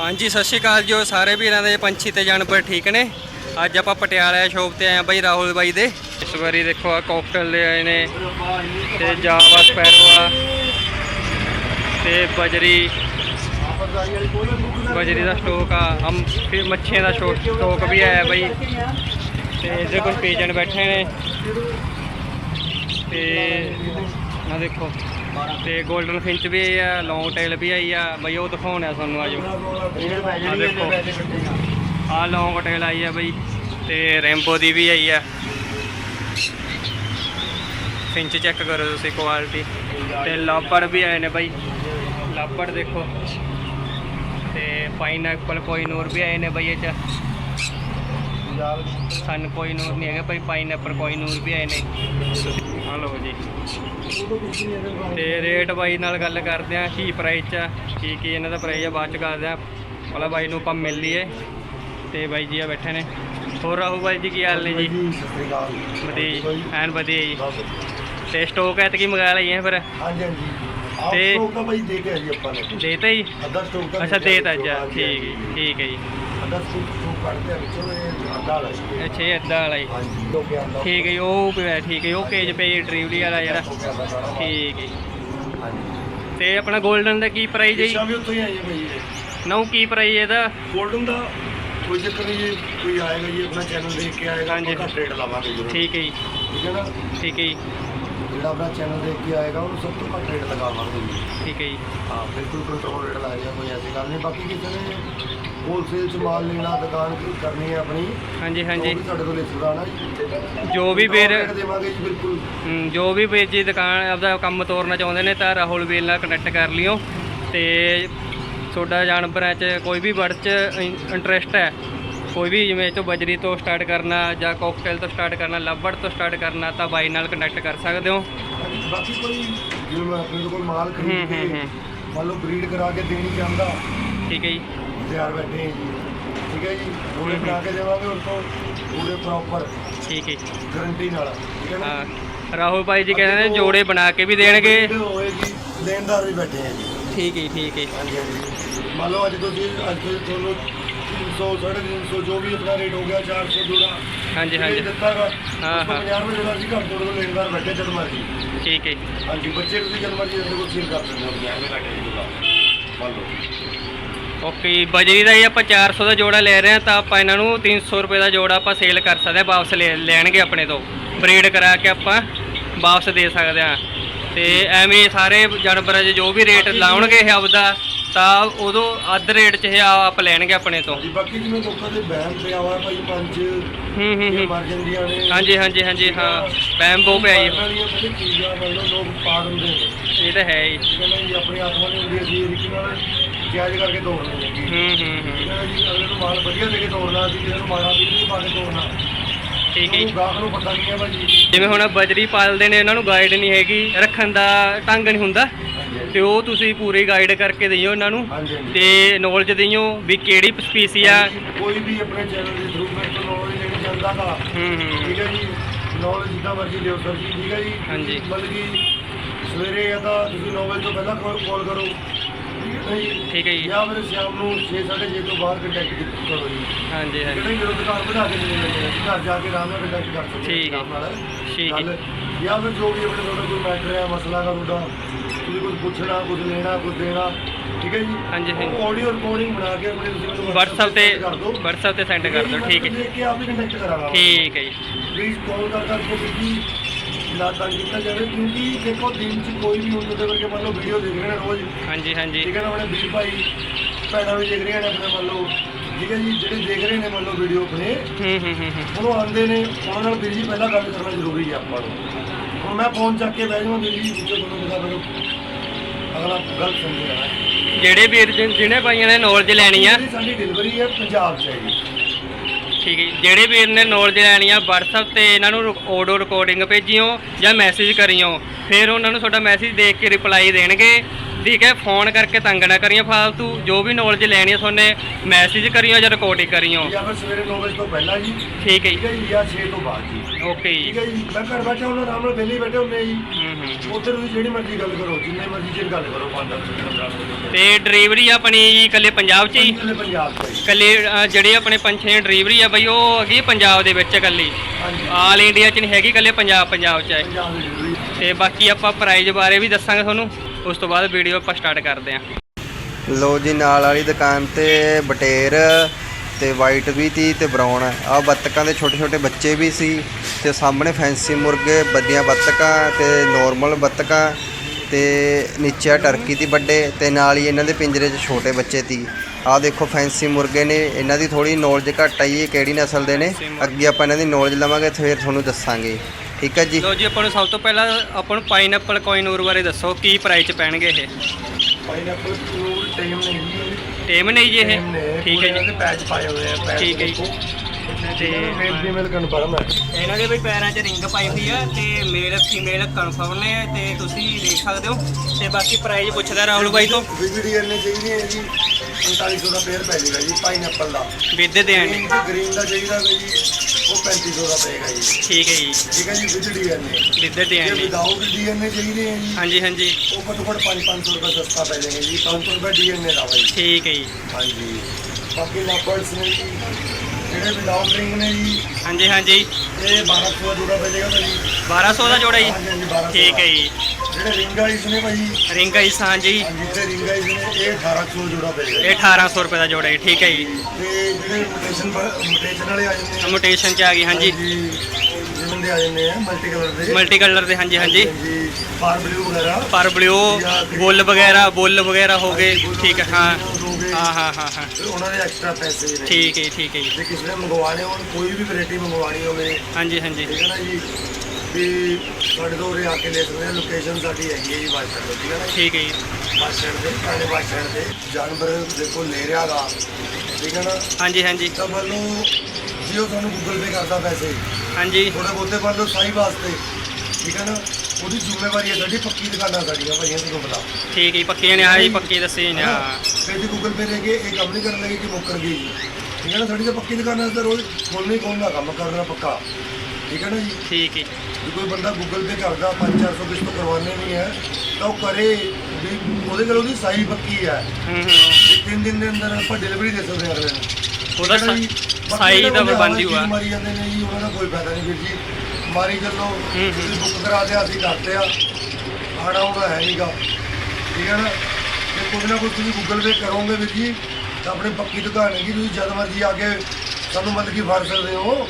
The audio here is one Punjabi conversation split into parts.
ਹਾਂਜੀ, ਸਤਿ ਸ਼੍ਰੀ ਅਕਾਲ ਜੀ ਉਹ ਸਾਰੇ ਵੀਰਾਂ ਦੇ ਪੰਛੀ ਤੇ ਜਾਨਵਰ ਠੀਕ ਨੇ? ਅੱਜ ਆਪਾਂ ਪਟਿਆਲਾ ਸ਼ੋਪ ਤੇ ਆਏ ਆ ਬਾਈ ਰਾਹੁਲ ਬਾਈ ਦੇ। ਇਸ ਵਾਰੀ ਦੇਖੋ ਆ ਕਾਕਟੇਲ ਦੇ ਆਏ ਨੇ ਤੇ ਜਾਵਾ ਸਪੈਰੋ ਆ ਤੇ ਬਜਰੀ। ਬਜਰੀ ਦਾ ਸਟੋਕ ਆ, ਹਮ ਫਿਰ ਮੱਛੀਆਂ ਦਾ ਸਟੋਕ ਵੀ ਆਇਆ ਬਾਈ। ਤੇ ਇਹਦੇ ਕੋਲ ਪੇਜਨ ਬੈਠੇ ਨੇ। ਤੇ ਆ ਦੇਖੋ। ਤੇ 골ਡਨ ਫਿੰਚ ਵੀ ਆਈ ਆ ਲੌਂਗ ਟੇਲ ਵੀ ਆਈ ਆ। ਬਈ ਉਹ ਦਿਖਾਉਣਾ ਤੁਹਾਨੂੰ ਆਜੋ ਆ ਦੇਖੋ। ਆ ਲੌਂਗ ਟੇਲ ਆਈ ਆ ਬਈ, ਤੇ ਰੈਂਬੋ ਦੀ ਵੀ ਆਈ ਆ। ਫਿੰਚ ਚੈੱਕ ਕਰੋ ਤੁਸੀਂ ਕੁਆਲਿਟੀ ਤੇ ਲਾਪੜ ਵੀ ਆਏ ਨੇ ਬਈ। ਲਾਪੜ ਦੇਖੋ। ਤੇ ਪਾਈਨਐਪਲ ਕੋਈ ਨੂਰ ਵੀ ਆਏ ਨੇ ਬਈ ਇਹ ਚ। ਸਨ ਕੋਈ ਨੂਰ ਨਹੀਂ ਹੈਗਾ ਭਾਈ ਪਾਈਨਐਪਲ ਕੋਈ ਨੂਰ ਵੀ ਆਏ ਨੇ। ਆ ਲਓ ਜੀ। ਤੇ ਰੇਟ ਬਾਈ ਨਾਲ ਗੱਲ ਕਰਦੇ ਆ ਕੀ ਪ੍ਰਾਈਸ ਚ ਆ, ਕੀ ਕੀ ਇਹਨਾਂ ਦਾ ਪ੍ਰਾਈਸ ਆ ਬਾਅਦ ਚ ਕਰਦੇ ਆ ਪਹਿਲਾਂ ਬਾਈ ਨੂੰ ਆਪਾਂ ਮਿਲ ਲਈਏ। ਤੇ ਬਾਈ ਜੀ ਆ ਬੈਠੇ ਨੇ। ਹੋਰ ਰਾਹੂ ਬਾਈ ਜੀ ਕੀ ਹਾਲ ਨੇ ਜੀ? ਵਧੀਆ ਜੀ ਐਨ ਵਧੀਆ ਜੀ। ਤੇ ਸਟੋਕ ਐਤਕੀ ਮੰਗਾ ਲਈਏ ਫਿਰ? ਹਾਂਜੀ ਹਾਂਜੀ। ਤੇ- ਸਟੋਕ ਤਾਂ ਬਾਈ ਦੇ ਕੇ ਆ ਜੀ ਆਪਾਂ ਨੇ। ਦੇਤਾ ਜੀ? ਅੱਧਾ ਸਟੋਕ ਤਾਂ ਅੱਛਾ ਦੇ ਕੇ ਦੇਤਾ ਜੀ। ਹਾਂਜੀ, ਠੀਕ ਹੈ ਠੀਕ ਹੈ ਜੀ। ਅੱਧਾ ਸਟੋਕ ਸਟੋਕ ਕੱਢਦੇ ਆ ਵਿੱਚੋਂ ਇਹ ਅੱਧਾ ਲੈ ਜੀ ਅੱਛਾ ਇਹ ਅੱਧਾ ਵਾਲਾ ਜੀ ਹਾਂਜੀ ਲੋਕ ਆਂਦਾ ਠੀਕ ਹੈ ਜੀ, ਉਹ ਪਿਆ ਠੀਕ ਹੈ ਜੀ, ਉਹ ਕੇਜ ਪੇ ਡਰੀਵਲੀ ਵਾਲਾ ਜਿਹੜਾ। ਹੋ ਠੀਕ ਹੈ ਜੀ। ਹਾਂਜੀ। ਤੇ ਆਪਣਾ 골ਡਨ ਦਾ ਕੀ ਪ੍ਰਾਈਸ ਹੈ ਸ਼ਾਮ ਜੀ ਵੀ ਉੱਥੋਂ ਹੀ ਆਈ ਹੈ ਬਾਈ ਇਹ। ਨੌ ਕੀ ਪ੍ਰਾਈਸ ਇਹਦਾ? 골ਡਨ ਦਾ ਕੋਈ ਚੱਕਰ ਨਹੀਂ ਜੀ ਕੋਈ ਆਏਗਾ ਜੀ ਆਪਣਾ ਚੈਨਲ ਦੇਖ ਕੇ ਆਏਗਾ ਹਾਂਜੀ। ਘੱਟ ਰੇਟ ਲਾਵਾਂਗੇ ਜੀ ਠੀਕ ਹੈ ਜੀ। ਠੀਕ ਹੈ ਨਾ? ਠੀਕ ਹੈ ਜੀ। ਜਿਹੜਾ ਆਪਣਾ ਚੈਨਲ ਦੇਖ ਕੇ ਆਏਗਾ ਉਹਨੂੰ ਸਭ ਤੋਂ ਘੱਟ ਰੇਟ ਲਗਾਵਾਂਗੇ ਜੀ। ਠੀਕ ਹੈ ਜੀ। ਹਾਂ ਬਿਲਕੁਲ ਕੰਟਰੋਲ ਰੇਟ ਲਾਏਗਾ ਕੋਈ ਐਸੀ ਗੱਲ ਨਹੀਂ। ਬਾਕੀ ਕਿਸੇ ਨੇ ਹੋਲਸੇਲ ਚ ਮਾਲ ਲੈਣਾ ਦੁਕਾਨ ਕਰਨੀ ਹੈ ਆਪਣੀ ਹਾਂਜੀ ਹਾਂਜੀ। ਸਾਡੇ ਕੋਲ ਇਸ ਆਣਾ ਜੀ। ਜੋ ਵੀ ਵੀਰ ਦੇਵਾਂਗੇ ਜੀ ਬਿਲਕੁਲ। ਜੋ ਵੀ ਵੀਰ ਜੀ ਦੁਕਾਨ ਆਪਦਾ ਕੰਮ ਤੋਰਨਾ ਚਾਹੁੰਦੇ ਨੇ ਤਾਂ ਰਾਹੁਲ ਵੀਰ ਨਾਲ ਕਨੈਕਟ ਕਰ ਲਿਓ। ਤੇ ਤੁਹਾਡਾ ਜਾਨਵਰਾਂ 'ਚ ਕੋਈ ਵੀ ਵਰਡ 'ਚ ਇੰਟਰਸਟ ਹੈ ਕੋਈ ਵੀ ਜਿਵੇਂ ਤੋਂ ਬਜਰੀ ਤੋਂ ਸਟਾਰਟ ਕਰਨਾ ਜਾਂ ਕੋਕਟੇਲ ਤੋਂ ਸਟਾਰਟ ਕਰਨਾ ਲੱਭੜ ਤੋਂ ਸਟਾਰਟ ਕਰਨਾ ਤਾਂ ਬਾਈ ਨਾਲ ਕਨੈਕਟ ਕਰ ਸਕਦੇ ਹੋ। ਬਾਕੀ ਕੋਈ ਜਿਵੇਂ ਮੈਂ ਆਪਣੇ ਕੋਲ ਮਾਲ ਹੂੰ ਖਰੀਦ ਹੂੰ ਕੇ ਹੂੰ। ਮੰਨ ਲਓ ਬਰੀਡ ਕਰਾ ਕੇ ਦੇਣੀ ਚਾਹੁੰਦਾ ਠੀਕ ਹੈ ਜੀ। ਤਿਆਰ ਬੈਠੇ ਠੀਕ ਹੈ ਜੀ? ਉਹਨੇ ਬਣਾ ਕੇ ਦੇਵਾਂਗੇ ਉਸ ਤੋਂ ਪੂਰੇ ਪ੍ਰੋਪਰ ਠੀਕ ਹੈ ਜੀ। ਗਾਰੰਟੀ ਨਾਲ। ਠੀਕ ਹੈ ਹਾਂ। ਰਾਹੁਲ ਭਾਈ ਜੀ ਕਹਿੰਦੇ ਨੇ ਜੋੜੇ ਬਣਾ ਕੇ ਵੀ ਦੇਣਗੇ। ਹੋਏਗੀ ਲੈਣਦਾਰ ਵੀ ਬੈਠੇ ਆ ਜੀ। ਠੀਕ ਹੈ ਠੀਕ ਹੈ। ਜੀ। ਹਾਂਜੀ ਹਾਂਜੀ। ਮੰਨ ਲਓ ਅੱਜ ਤੁਸੀਂ ਅੱਜ ਤੁਸੀਂ ਤੁਹਾਨੂੰ 300 350 ਜੋ ਵੀ ਆਪਣਾ ਰੇਟ ਹੋ ਗਿਆ 400 ਜੋੜਾ। ਹਾਂਜੀ ਹਾਂਜੀ। ਹਾਂ, ਹਾਂ ਹਾਂ। ਹਾਂ। 50 ਰੁਪਏ ਜੋੜਾ ਸੀ ਘਰ ਤੋਂ ਲੈਣਦਾਰ ਬੈਠੇ ਜਦ ਮਰਜ਼ੀ। ਠੀਕ ਹੈ ਜੀ। ਹਾਂਜੀ ਬੱਚੇ ਤੁਸੀਂ ਜਦ ਮਰਜ਼ੀ ਇਹਦੇ ਕੋਲ ਸੀਲ ਕਰ ਸਕਦੇ ਹੋ ਜੋੜਾ। ਮੰਨ ਲਓ। ਓਕੇ ਬਜਰੀ ਦਾ ਹੀ ਆਪਾਂ 400 ਦਾ ਜੋੜਾ ਲੈ ਰਹੇ ਹਾਂ ਤਾਂ ਆਪਾਂ ਇਹਨਾਂ ਨੂੰ 300 ਰੁਪਏ ਦਾ ਜੋੜਾ ਆਪਾਂ ਸੇਲ ਕਰ ਸਕਦੇ ਹਾਂ ਵਾਪਸ ਲੈ ਲੈਣਗੇ ਆਪਣੇ ਤੋਂ। ਬਰੀਡ ਕਰਾ ਕੇ ਆਪਾਂ ਵਾਪਸ ਦੇ ਸਕਦੇ ਹਾਂ। ਤੇ ਐਵੇਂ ਸਾਰੇ ਜਾਨਵਰਾਂ 'ਚ ਜੋ ਵੀ ਰੇਟ ਲਾਉਣਗੇ ਇਹ ਆਪਦਾ ਤਾਂ ਉਦੋਂ ਅੱਧ ਰੇਟ 'ਚ ਇਹ ਆਪ ਲੈਣਗੇ ਆਪਣੇ ਤੋਂ। ਹਾਂਜੀ ਬਾਕੀ ਜਿਵੇਂ ਲੋਕਾਂ ਦੇ ਬਹਿਮ ਪਿਆ ਹੋਇਆ ਭਾਈ ਪੰਜ ਹੂੰ ਹੂੰ ਮਰ ਜਾਂਦੀਆਂ ਨੇ। ਹਾਂਜੀ ਹਾਂਜੀ ਹਾਂਜੀ ਹਾਂ। ਬੈਂਬੋ ਪਿਆ ਜੀ। ਪਾਗਲਾਂ ਦੀਆਂ ਪਤਾ ਚੀਜ਼ਾਂ ਮੰਨ ਲਓ ਲੋਕ ਪਾਗਲ ਹੁੰਦੇ ਨੇ। ਇਹ ਤਾਂ ਹੈ ਜੀ। ਠੀਕ ਹੈ ਨਾ ਜੀ ਆਪਣੀ ਆਤਮਾ ਨਹੀਂ ਹੁੰਦੀ ਅਸੀਂ ਰਿਕੀ ਨਾਲ ਜਾਇਜ਼ ਕਰਕੇ ਤੋੜਨੀ ਹੈ ਜੀ ਹੂੰ ਹੂੰ ਹੂੰ। ਠੀਕ ਹੈ ਨਾ ਜੀ ਅਗਲੇ ਨੂੰ ਮਾਲ ਵਧੀਆ ਦੇ ਕੇ ਤੋੜਨਾ ਅਸੀਂ ਕਿਸੇ ਨੂੰ ਮਾੜਾ ਵੀ ਨਹੀਂ ਪਾ ਕੇ ਤੋੜਨਾ। ਠੀਕ ਹੈ ਜੀ। ਉਹਨੂੰ ਗਾਹਕ ਨੂੰ ਪਤਾ ਨਹੀਂ ਹੈ ਭਾਜੀ ਜਿਵੇਂ ਹੁਣ ਬਜਰੀ ਪਾਲਦੇ ਨੇ ਉਹਨਾਂ ਨੂੰ ਗਾਈਡ ਨਹੀਂ ਹੈਗੀ ਰੱਖਣ ਦਾ ਢੰਗ ਨਹੀਂ ਹੁੰਦਾ। ਤੇ ਉਹ ਤੁਸੀਂ ਪੂਰੀ ਗਾਈਡ ਕਰਕੇ ਦਿਓ ਇਹਨਾਂ ਨੂੰ ਹਾਂਜੀ ਹਾਂਜੀ। ਤੇ ਨੌਲੇਜ ਦਿਓ ਵੀ ਕਿਹੜੀ ਸਪੀਸੀ ਆ। ਕੋਈ ਵੀ ਆਪਣੇ ਚੈਨਲ ਦੇ ਥਰੂ ਤੋਂ ਨੌਲੇਜ ਲੈਣੀ ਚਾਹੁੰਦਾ ਵਾ ਹੂੰ ਹੂੰ। ਠੀਕ ਹੈ ਜੀ? ਨੌਲੇਜ ਜਿੱਦਾਂ ਮਰਜ਼ੀ ਲਿਓ ਸਰ ਜੀ ਠੀਕ ਹੈ ਜੀ? ਹਾਂਜੀ। ਮਤਲਬ ਕਿ ਸਵੇਰੇ ਜਾਂ ਤਾਂ ਤੁਸੀਂ 9 ਵਜੇ ਤੋਂ ਪਹਿਲਾਂ ਕਾਲ ਕਰੋ। ਠੀਕ ਹੈ ਜੀ? ਠੀਕ ਹੈ ਜੀ। ਜਾਂ ਫਿਰ ਸ਼ਾਮ ਨੂੰ 6:30 ਤੋਂ ਬਾਅਦ ਕੰਟੈਕਟ ਕਰੋ ਜੀ। ਹਾਂਜੀ ਹਾਂਜੀ। ਜਿਹੜੇ ਜਦੋਂ ਦੁਕਾਨ ਬਣਾ ਕੇ ਦੇ ਦਿੰਦੇ ਨੇ ਘਰ ਜਾ ਕੇ ਆਰਾਮ ਨਾਲ ਕੰਟੈਕਟ ਕਰ ਸਕਦੇ ਠੀਕ ਹੈ। ਠੀਕ ਹੈ। ਜਾਂ ਫਿਰ ਜੋ ਵੀ ਆਪਣੇ ਤੁਹਾਡਾ ਕੋਈ ਮੈਟਰ ਹੈ ਮਸਲਾ ਦਾ ਤੁਹਾਡਾ ਪੁੱਛਣਾ ਕੁਝ ਲੈਣਾ ਕੁਝ ਦੇਣਾ ਠੀਕ ਹੈ ਜੀ? ਹਾਂਜੀ, ਹਾਂਜੀ। ਉਹ ਆਡੀਓ ਰਿਕਾਰਡਿੰਗ ਬਣਾ ਕੇ ਆਪਣੇ ਤੁਸੀਂ ਮੈਨੂੰ WhatsApp ਤੇ ਕਰ ਦਿਓ। WhatsApp ਤੇ send ਕਰ ਦਿਓ ਠੀਕ ਹੈ। ਦੇਖ ਕੇ ਆਪ ਹੀ ਕੰਟੈਕਟ ਕਰਾਂਗਾ ਠੀਕ ਹੈ ਜੀ। ਪਲੀਜ਼ ਕਾਲ ਕਰ ਕਰਕੇ ਤੁਸੀਂ ਨਾ ਤੰਗ ਕੀਤਾ ਜਾਵੇ ਕਿਉਂਕਿ ਦੇਖੋ ਦਿਨ ਚ ਕੋਈ ਵੀ ਹੁੰਦੇ ਵਰਗੇ ਮੰਨ ਲਓ ਵੀਡੀਓ ਦੇਖ ਰਹੇ ਨੇ ਰੋਜ਼। ਹਾਂਜੀ ਹਾਂਜੀ। ਠੀਕ ਹੈ ਨਾ ਆਪਣੇ ਵੀਰ ਭਾਈ ਭੈਣਾਂ ਵੀ ਦੇਖ ਰਹੀਆਂ ਨੇ ਆਪਣੇ ਮੰਨ ਲਓ। ਠੀਕ ਹੈ ਜੀ ਜਿਹੜੇ ਦੇਖ ਰਹੇ ਨੇ ਮੰਨ ਲਓ ਵੀਡੀਓ ਆਪਣੇ ਹੂੰ ਹੂੰ ਹੂੰ ਹੂੰ। ਉਹਨੂੰ ਆਉਂਦੇ ਨੇ ਉਹਨਾਂ ਨਾਲ ਵੀਰ ਜੀ ਪਹਿਲਾਂ ਗੱਲ ਕਰਨਾ ਜ਼ਰੂਰੀ ਹੈ ਆਪਾਂ ਨੂੰ। ਹੁਣ ਮੈਂ ਫੋਨ ਚੱਕ ਕੇ ਬਹਿ ਜਾਵਾਂ ਵੀਰ ਜੀ ਵਿੱਚੋਂ ਤੁਹਾਨੂੰ ਦਿਖਾ ਮੈਨੂੰ ਅਗਲਾ ਗਲਤ ਸਮਝੇਗਾ ਜਿਹੜੇ ਵੀਰ ਜਿਨ- ਜਿਹਨੇ ਭਾਈਆਂ ਨੇ ਨੌਲੇਜ ਲੈਣੀ ਆ। ਜਿਹੜੀ ਸਾਡੀ ਡਿਲੀਵਰੀ ਹੈ ਪੰਜਾਬ 'ਚ ਹੈ ਜੀ। ਠੀਕ ਹੈ ਜੀ। ਜਿਹੜੇ ਵੀਰ ਨੇ ਨੌਲੇਜ ਲੈਣੀ ਆ WhatsApp ਤੇ ਇਹਨਾਂ ਨੂੰ ਆਡੀਓ ਰਿਕਾਰਡਿੰਗ ਭੇਜਿਓ ਜਾਂ ਮੈਸੇਜ ਕਰਿਓ। ਫਿਰ ਉਹਨਾਂ ਨੂੰ ਤੁਹਾਡਾ ਮੈਸੇਜ ਦੇਖ ਕੇ ਰਿਪਲਾਈ ਦੇਣਗੇ। ਠੀਕ ਹੈ ਫੋਨ ਕਰਕੇ ਤੰਗ ਨਾ ਕਰੀਓ ਫਾਲਤੂ ਜੋ ਵੀ ਨੌਲੇਜ ਲੈਣੀ ਹੈ ਤੁਹਾਨੇ ਮੈਸੇਜ ਕਰਿਓ ਜਾਂ ਰਿਕਾਰਡਿੰਗ ਕਰਿਓ। ਜਾਂ ਫਿਰ ਸਵੇਰੇ 9 ਵਜੇ ਤੋਂ ਪਹਿਲਾਂ ਜੀ। ਠੀਕ ਹੈ ਠੀਕ ਹੈ ਜੀ ਜਾਂ 6 ਤੋਂ ਬਾਅਦ ਜੀ। ਜੀ ਓਕੇ ਜੀ। ਠੀਕ ਹੈ ਜੀ ਮੈਂ ਘਰ ਬੈਠਾ ਉਹਨਾਂ ਆਰਾਮ ਨਾਲ ਵਿਹਲੇ ਬੈਠੇ ਹੁੰਦੇ ਆ ਜੀ। ਹੂੰ ਹੂੰ। ਉੱਧਰ ਤੁਸੀਂ ਜਿਹੜੀ ਮਰਜ਼ੀ ਗੱਲ ਕਰੋ ਜਿੰਨੇ ਮਰਜ਼ੀ ਚਿਰ ਗੱਲ ਕਰੋ 5 10 15 ਮਿੰਟ। ਤੇ ਡਿਲੀਵਰੀ ਆਪਣੀ ਜੀ ਇਕੱਲੇ ਪੰਜਾਬ 'ਚ ਹੀ? ਇਕੱਲੇ ਪੰਜਾਬ ਤੋਂ ਜੀ। ਇਕੱਲੇ ਅ, ਜਿਹੜੇ ਆਪਣੇ ਪੰਛੀਆਂ ਦੀ ਡਿਲੀਵਰੀ ਆ ਬਈ ਉਹ ਹੈਗੀ ਪੰਜਾਬ ਦੇ ਵਿੱਚ ਇਕੱਲੀ। ਹਾਂਜੀ। ਆਲ ਇੰਡੀਆ 'ਚ ਨਹੀਂ ਹੈਗੀ ਇਕੱਲੇ ਪੰਜਾਬ ਪੰਜਾਬ 'ਚ ਹੈ। ਪੰਜਾਬ ਦੀ ਜ਼ਰੂਰੀ ਤੇ ਬਾਕੀ ਆਪਾਂ ਪ੍ਰਾਈਜ਼ ਬਾਰੇ ਵੀ ਦੱਸਾਂਗੇ ਤੁਹਾਨੂੰ। ਉਸ ਤੋਂ ਬਾਅਦ ਵੀਡੀਓ ਆਪਾਂ ਸਟਾਰਟ ਕਰਦੇ ਹਾਂ। ਲੋ ਜੀ ਨਾਲ ਵਾਲੀ ਦੁਕਾਨ ਤੇ ਬਟੇਰ ਤੇ ਵਾਈਟ ਵੀ ਤੀ ਤੇ ਬਰਾਊਨ ਆ ਬੱਤਕਾਂ ਦੇ ਛੋਟੇ ਛੋਟੇ ਬੱਚੇ ਵੀ ਸੀ ਤੇ ਸਾਹਮਣੇ ਫੈਂਸੀ ਮੁਰਗੇ ਵੱਡੀਆਂ ਬੱਤਕਾਂ ਤੇ ਨੋਰਮਲ ਬੱਤਕਾਂ ਤੇ ਨੀਚੇ ਟਰਕੀ ਦੀ ਵੱਡੇ ਤੇ ਨਾਲ ਹੀ ਇਹਨਾਂ ਦੇ ਪਿੰਜਰੇ 'ਚ ਛੋਟੇ ਬੱਚੇ ਤੀ। ਆ ਦੇਖੋ ਫੈਂਸੀ ਮੁਰਗੇ ਨੇ ਇਹਨਾਂ ਦੀ ਥੋੜੀ ਨੌਲੇਜ ਘੱਟ ਆਈ ਹੈ ਕਿਹੜੀ ਨਸਲ ਦੇ ਨੇ। ਅੱਗੇ ਆਪਾਂ ਇਹਨਾਂ ਦੀ ਨੌਲੇਜ ਲਵਾਂਗੇ ਫਿਰ ਤੁਹਾਨੂੰ ਦੱਸਾਂਗੇ। ਠੀਕ ਹੈ ਜੀ। ਲੋ ਜੀ ਆਪਾਂ ਨੂੰ ਸਭ ਤੋਂ ਪਹਿਲਾਂ ਆਪਾਂ ਨੂੰ ਪਾਈਨਐਪਲ ਕੋਇਨੂਰ ਬਾਰੇ ਦੱਸੋ ਕੀ ਪ੍ਰਾਈਸ 'ਚ ਪੈਣਗੇ ਇਹ? ਪਾਈਨਐਪਲ ਫਰੂਟ ਟਾਈਮ ਨਹੀਂ ਜੀ। ਟੇਮ ਨਹੀਂ ਜੀ ਇਹ? ਠੀਕ ਹੈ ਪੂਰੇ ਜੀ। ਇਹਦੇ ਪੈਚ ਪਾਏ ਹੋਏ ਆ ਪੈਚ ਠੀਕ ਹੈ ਜੀ। ਤੇ ਮੇਲ ਫੀਮੇਲ ਕਨਫਰਮ ਹੈ। ਇਹਨਾਂ ਦੇ ਵੀ ਪੈਰਾਂ 'ਚ ਰਿੰਗ ਪਾਈ ਹੋਈ ਆ ਤੇ ਮੇਲ ਫੀਮੇਲ ਕਨਫਰਮ ਨੇ ਤੇ ਤੁਸੀਂ ਦੇਖ ਸਕਦੇ ਹੋ। ਤੇ ਬਾਕੀ ਪ੍ਰਾਈਸ ਪੁੱਛਦਾ ਰਾਹੁਲ ਬਾਈ ਤੋਂ। ਵਿਜਿਟੀ ਕਰਨੀ ਚਾਹੀਦੀ ਹੈ ਜੀ। 4500 ਦਾ ਪੇਅਰ ਪੈ ਜਾਏਗਾ ਜੀ ਪਾਈਨਐਪਲ ਦਾ। ਵਿਦ ਦੇਣ। ਗ੍ਰੀਨ ਦਾ ਚਾਹੀਦਾ ਜੀ ਉਹ 3500 ਦਾ ਪਏਗਾ ਜੀ। ਠੀਕ ਹੈ ਜੀ। ਠੀਕ ਹੈ ਜੀ ਵਿਜਿਟੀ ਕਰਨੀ ਵਿਦ ਜੇ ਜੀ ਵਿਦਾਊਟ ਡੀਐਨਏ ਚਾਹੀਦੇ ਹੈ ਜੀ। ਹਾਂਜੀ ਹਾਂਜੀ। ਉਹ ਘੱਟੋ ਘੱਟ 5-500 ਰੁਪਏ ਸਸਤਾ ਪੈ ਜਾਏਗਾ ਜੀ। 500 ਰੁਪਏ ਡੀਐਨਏ ਦਾ ਬਾਈ। ਠੀਕ ਹੈ ਜੀ। ਹਾਂਜੀ। ਬਾਕੀ ਲਾਬਰਡਸ ਨੇ ਜੀ ਜਿਹੜੇ ਵਿਦਾਊਟ ਰਿੰਗ ਨੇ ਜੀ। ਹਾਂਜੀ ਹਾਂਜੀ। ਇਹ 1200 ਦਾ ਜੋੜਾ ਪੈ ਜਾਏਗਾ ਭਾਜੀ। 1200 ਦਾ ਜੋੜਾ ਜੀ? ਹਾਂਜੀ ਹਾਂਜੀ 1200 ਠੀਕ ਹੈ ਜੀ। ਜਿਹੜੇ ਰਿੰਗ ਆਈਸ ਨੇ ਭਾਜੀ। ਰਿੰਗ ਆਈਸ ਹਾਂਜੀ ਹਾਂਜੀ ਤੇ ਰਿੰਗ ਆਈਸ ਨੇ ਇਹ 1800 ਦਾ ਜੋੜਾ ਪੈ ਜਾਏਗਾ। ਇਹ 1800 ਰੁਪਏ ਦਾ ਜੋੜਾ ਜੀ ਠੀਕ ਹੈ ਜੀ। ਤੇ ਜਿਹੜੇ ਮੋਟੇਸ਼ਨ ਮੋਟੇਸ਼ਨ ਵਾਲੇ ਆ ਜਾਂਦੇ ਆ। ਮੋਟੇਸ਼ਨ ਚ ਆ ਗਈ ਹਾਂਜੀ। ਜਿਵੇਂ ਦੇ ਆ ਜਾਂਦੇ ਆ ਮਲਟੀ ਕਲਰ ਦੇ। ਮਲਟੀ ਕਲਰ ਦੇ ਹਾਂਜੀ ਹਾਂਜੀ। ਫਾਰ ਬਲੂ ਵਗੈਰਾ। ਪਰ ਬਲਿਓ ਬੁੱਲ ਵਗੈਰਾ ਬੁੱਲ ਵਗੈਰਾ ਹੋ ਗਏ ਠੀਕ ਹੈ ਹਾਂ। ਹੋ। ਹਾਂ ਹਾਂ ਹਾਂ। ਫਿਰ ਉਹਨਾਂ ਦੇ ਐਕਸਟਰਾ ਪੈਸੇ ਨੇ। ਠੀਕ ਹੈ ਜੀ, ਠੀਕ ਹੈ ਜੀ। ਜੇ ਕਿਸੇ ਨੇ ਮੰਗਵਾਣੇ ਹੋਣ ਕੋਈ ਵੀ ਵੈਰਾਈਟੀ ਮੰਗਵਾਣੀ ਹੋਵੇ ਹਾਂਜੀ ਹਾਂਜੀ। ਠੀਕ ਹੈ ਨਾ ਜੀ? ਵੀ ਸਾਡੇ ਤੋਂ ਉਰੇ ਆ ਕੇ ਲੈ ਸਕਦੇ ਆ ਲੋਕੇਸ਼ਨ ਸਾਡੀ ਹੈਗੀ ਹੈ ਜੀ ਬੱਸ ਸਟੈਂਡ ਠੀਕ ਹੈ ਨਾ ਜੀ? ਠੀਕ ਹੈ ਜੀ। ਬੱਸ ਸਟੈਂਡ ਦੇ ਪੁਰਾਣੇ ਬੱਸ ਸਟੈਂਡ ਤੇ ਜਾਨਵਰ ਦੇਖੋ ਲੈ ਰਿਹਾ ਗਾ ਠੀਕ ਹੈ ਨਾ? ਹਾਂਜੀ ਹਾਂਜੀ। ਤਾਂ ਮੰਨ ਲਓ ਜੀ ਉਹ ਤੁਹਾਨੂੰ ਗੂਗਲ ਪੇ ਕਰਦਾ ਪੈਸੇ ਹਾਂਜੀ। ਥੋੜੇ ਬਹੁਤੇ ਮੰਨ ਲਓ ਸਾਈ ਵਾਸਤੇ ਠੀਕ ਹੈ ਨਾ? ਉਹਦੀ ਜ਼ਿੰਮੇਵਾਰੀ ਹੈ ਸਾਡੀ ਪੱਕੀ ਦੁਕਾਨਾਂ ਸਾਡੀਆਂ ਭਾਈਆਂ ਤੁਹਾਨੂੰ ਪਤਾ। ਠੀਕ ਹੈ ਜੀ, ਪੱਕੀਆਂ ਨੇ ਹਾਂ ਜੀ ਪੱਕੀ ਦੱਸੀ ਨੇ ਹਾਂ। ਫਿਰ ਜੀ ਗੂਗਲ ਪੇ ਲੈ ਕੇ ਇਹ ਕੰਮ ਨਹੀਂ ਕਰਨ ਲੱਗੇ ਕਿ ਮੁੱਕਰ ਗਈ। ਜੀ ਠੀਕ ਹੈ ਨਾ ਸਾਡੀ ਤਾਂ ਪੱਕੀ ਦੁਕਾਨਾਂ ਤੇ ਰੋਜ਼ ਖੋਲ੍ਹਣੀ ਹੀ ਖੋਲ੍ਹਣਾ ਕੰਮ ਕਰਨਾ ਪੱਕਾ। ਠੀਕ ਹੈ ਨਾ ਜੀ? ਠੀਕ ਹੈ। ਜੇ ਕੋਈ ਬੰਦਾ ਗੂਗਲ ਪੇ ਕਰਦਾ 5-400 ਕਿਸ ਤੋਂ ਕਰਵਾਉਣੇ ਨਹੀਂ ਹੈ ਤਾਂ ਉਹ ਕਰੇ ਵੀ ਉਹਦੇ ਕੋਲ ਉਹਦੀ ਸਾਈ ਪੱਕੀ ਹੈ। ਹੂੰ ਹੂੰ। ਵੀ ਤਿੰਨ ਦਿਨ ਦੇ ਅੰਦਰ ਆਪਾਂ ਡਿਲੀਵਰੀ ਦੇ ਸਕਦੇ ਹਾਂ ਅਗਲੇ ਨੂੰ। ਉਹਦਾ? ਸਾ- ਸਾਈ ਦਾ ਪ੍ਰਬੰਧ ਹੀ। ਮਾਰੀ ਜਾਂਦੇ ਨੇ ਜੀ ਉਹਨਾਂ ਦਾ ਕੋਈ ਫਾਇਦਾ ਨਹੀਂ ਵੀਰ ਜੀ। ਮਾਰੀ ਹੂੰ। ਤੁਸੀਂ ਬੁੱਕ ਕਰਾ ਦਿਆ ਅਸੀਂ ਕਰਤੇ ਆ ਆਣਾ ਉਹਦਾ ਹੈ ਨਹੀਂਗਾ ਠੀਕ ਹੈ ਨਾ? ਤੇ ਕੁਝ ਨਾ ਕੁਝ ਤੁਸੀਂ ਗੂਗਲ ਪੇ ਕਰੋਗੇ ਵੀਰ ਜੀ ਤਾਂ ਆਪਣੀ ਪੱਕੀ ਦੁਕਾਨ ਹੈਗੀ ਤੁਸੀਂ ਜਦ ਮਰਜ਼ੀ ਆ ਕੇ ਸਾਨੂੰ ਮਤਲਬ ਕੀ ਫੜ ਸਕਦੇ ਹੋ।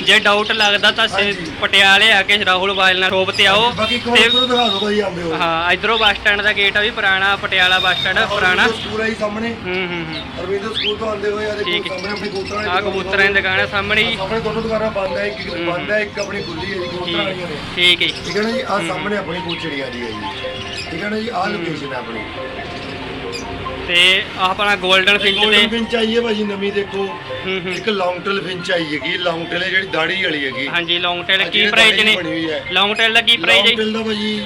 ਜੇ ਡਾਊਟ ਲੱਗਦਾ ਤਾਂ ਸੇ- ਹਾਂਜੀ। ਪਟਿਆਲੇ ਆ ਕੇ ਰਾਹੁਲ ਬਾਇਲ ਨਾਲ ਸ਼ੋਪ ਤੇ ਆਓ। ਬਾਕੀ ਇੱਕ ਵਾਰ ਤੇ ਉੱਧਰੋਂ ਦਿਖਾ ਦਿਓ ਭਾਈ ਆਉਂਦੇ ਹੋ ਹਾਂ ਇਧਰੋਂ ਬੱਸ ਸਟੈਂਡ ਦਾ ਗੇਟ ਆ ਵੀ ਪੁਰਾਣਾ ਪਟਿਆਲਾ ਬੱਸ ਸਟੈਂਡ ਪੁਰਾਣਾ। ਅਰਵਿੰਦੋ ਸਕੂਲ ਹੈ ਜੀ ਸਾਹਮਣੇ। ਹੂੰ ਹੂੰ ਹੂੰ। ਅਰਵਿੰਦੋ ਸਕੂਲ ਤੋਂ ਆਉਂਦੇ ਹੋਏ ਆ ਦੇਖੋ ਠੀਕ ਹੈ। ਸਾਹਮਣੇ ਆਪਣੀ ਕਬੂਤਰਾਂ ਆ। ਕਬੂਤਰਾਂ ਦੀ ਦੁਕਾਨ ਹੈ ਸਾਹਮਣੇ ਹੀ ਸਾਹਮਣੇ ਦੋਨੋਂ ਦੁਕਾਨਾਂ ਬੰਦ ਹੈ ਇੱਕ ਹੂੰ। ਬੰਦ ਹੈ। ਇੱਕ ਆਪਣੀ ਖੁੱਲੀ ਹੈ ਜੀ ਕਬੂਤਰਾਂ ਵਾਲੀਆਂ ਨੇ। ਠੀਕ ਹੈ ਜੀ। ਠੀਕ ਹੈ ਜੀ? ਆਹ ਸਾਹਮਣੇ ਆਪਣੀ ਪੂਛੜੀਆਂ ਦੀ ਹੈ ਜੀ। ਠੀਕ ਹੈ ਨਾ ਜੀ? ਆਹ ਲੋਕੇਸ਼ਨ ਹੈ ਆਪਣੀ। ਤੇ ਆਹ ਆਪਣਾ ਗੋਲਡਨ ਫਿੰਚ ਤੇ ਫਿੰਚ ਆਈ ਹੈ ਭਾਜੀ ਨਵੀਂ ਦੇਖੋ। ਇੱਕ ਲੌਂਗ ਟੇਲ ਫਿੰਚ ਆਈ ਹੈਗੀ ਲੌਂਗ ਟੇਲ ਜਿਹੜੀ ਦਾੜੀ ਵਾਲੀ ਹੈਗੀ। ਹਾਂਜੀ ਲੌਂਗ ਟੇਲ ਕੀ ਪ੍ਰਾਈਸ ਨੇ? ਲੌਂਗ ਟੇਲ ਦਾ ਕੀ ਪ੍ਰਾਈਸ ਲੌਂਗ ਟੇਲ ਦਾ ਭਾਜੀ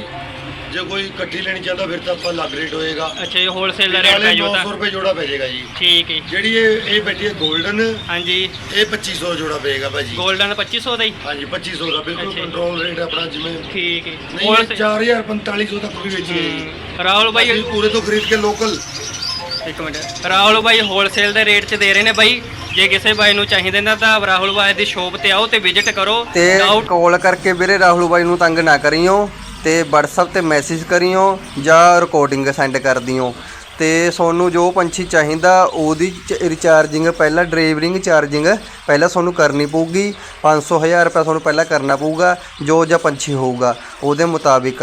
ਜੇ ਕੋਈ ਇਕੱਠੀ ਲੈਣੀ ਚਾਹੁੰਦਾ ਫਿਰ ਤਾਂ ਆਪਾਂ ਲੱਗ ਰੇਟ ਹੋਏਗਾ। ਅੱਛਾ ਇਹ ਹੋਲਸੇਲ ਦਾ ਰੇਟ ਪੈ ਨਾਲੇ 900 ਰੁਪਏ ਜੋੜਾ ਪੈ ਜਾਏਗਾ ਜੀ। ਠੀਕ ਹੈ ਜਿਹੜੀ ਇਹ ਇਹ ਬੈਠੀ ਹੈ 골ਡਨ ਹਾਂਜੀ। ਇਹ 2500 ਜੋੜਾ ਪਏਗਾ ਭਾਜੀ। 골ਡਨ 2500 ਦਾ ਹੀ? ਹਾਂਜੀ 2500 ਦਾ ਬਿਲਕੁਲ ਕੰਟਰੋਲ ਰੇਟ ਆਪਣਾ ਜਿਵੇਂ। ਠੀਕ ਹੈ ਨਹੀਂ 4000 4500 ਤੱਕ ਵੀ ਵੇਚੀ ਹੈ ਰਾਹੁਲ ਭਾਈ ਪੂਰੇ ਤੋਂ ਖਰੀਦ ਕੇ ਲੋਕਲ ਇੱਕ ਮਿੰਟ। ਰਾਹੁਲ ਬਾਈ ਹੋਲਸੇਲ ਦੇ ਰੇਟ 'ਚ ਦੇ ਰਹੇ ਨੇ ਬਾਈ। ਜੇ ਕਿਸੇ ਬਾਈ ਨੂੰ ਚਾਹੀਦੇ ਨੇ ਤਾਂ ਰਾਹੁਲ ਬਾਈ ਦੀ ਸ਼ੋਪ ਤੇ ਆਓ ਤੇ ਵਿਜ਼ਿਟ ਕਰੋ। ਤੇ ਡਾਊਟ ਕਾਲ ਕਰਕੇ ਵੀਰੇ ਰਾਹੁਲ ਬਾਈ ਨੂੰ ਤੰਗ ਨਾ ਕਰਿਓ ਤੇ WhatsApp ਤੇ ਮੈਸੇਜ ਕਰਿਓ ਜਾਂ ਰਿਕਾਰਡਿੰਗ ਸੈਂਡ ਕਰ ਦਿਓ। ਤੇ ਤੁਹਾਨੂੰ ਜੋ ਪੰਛੀ ਚਾਹੀਦਾ ਉਹਦੀ ਰਿਚਾਰਜਿੰਗ ਪਹਿਲਾਂ ਡਰਾਈਵਰਿੰਗ ਚਾਰਜਿੰਗ ਪਹਿਲਾਂ ਤੁਹਾਨੂੰ ਕਰਨੀ ਪਊਗੀ। 500 1000 ਰੁਪਏ ਤੁਹਾਨੂੰ ਪਹਿਲਾਂ ਕਰਨਾ ਪਊਗਾ ਜੋ ਜਾਂ ਪੰਛੀ ਹੋਊਗਾ ਉਹਦੇ ਮੁਤਾਬਿਕ।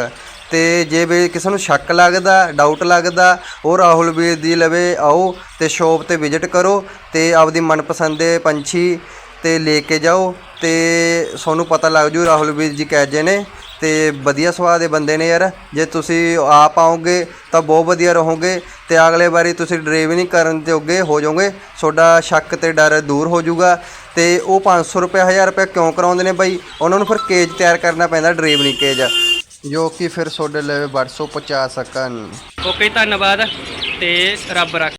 ਤੇ ਜੇ ਵੀ ਕਿਸੇ ਨੂੰ ਸ਼ੱਕ ਲੱਗਦਾ ਡਾਊਟ ਲੱਗਦਾ, ਉਹ ਰਾਹੁਲ ਵੀਰ ਦੀ ਲਵੇ ਆਓ ਤੇ ਸ਼ੋਪ ਤੇ ਵਿਜ਼ਿਟ ਕਰੋ ਤੇ ਆਪਦੀ ਮਨਪਸੰਦ ਦੇ ਪੰਛੀ ਤੇ ਲੈ ਕੇ ਜਾਓ ਤੇ ਤੁਹਾਨੂੰ ਪਤਾ ਲੱਗ ਜੂ ਰਾਹੁਲ ਵੀਰ ਜੀ ਕਹਿ ਜੇ ਨੇ ਤੇ ਵਧੀਆ ਸੁਭਾਅ ਦੇ ਬੰਦੇ ਨੇ ਯਾਰ। ਜੇ ਤੁਸੀਂ ਆਪ ਆਓਗੇ ਤਾਂ ਬਹੁਤ ਵਧੀਆ ਰਹੋਗੇ ਤੇ ਅਗਲੇ ਵਾਰੀ ਤੁਸੀਂ ਡਰਾਈਵਿੰਗ ਕਰਨ ਜੋਗੇ ਹੋ ਜਾਓਗੇ। ਤੁਹਾਡਾ ਸ਼ੱਕ ਤੇ ਡਰ ਦੂਰ ਹੋ ਜਾਊਗਾ ਤੇ ਉਹ 500 ਰੁਪਏ 1000 ਰੁਪਏ ਕਿਉਂ ਕਰਾਉਂਦੇ ਨੇ ਬਾਈ? ਉਹਨਾਂ ਨੂੰ ਫਿਰ ਕੇਜ ਤਿਆਰ ਕਰਨਾ ਪੈਂਦਾ ਡਰਾਈਵਿੰਗ ਕੇਜ ਜੋ ਕਿ ਫਿਰ ਤੁਹਾਡੇ ਲਈ 250 ਸਕਣ। ਓਕੇ ਧੰਨਵਾਦ ਤੇ ਰੱਬ ਰੱਖ।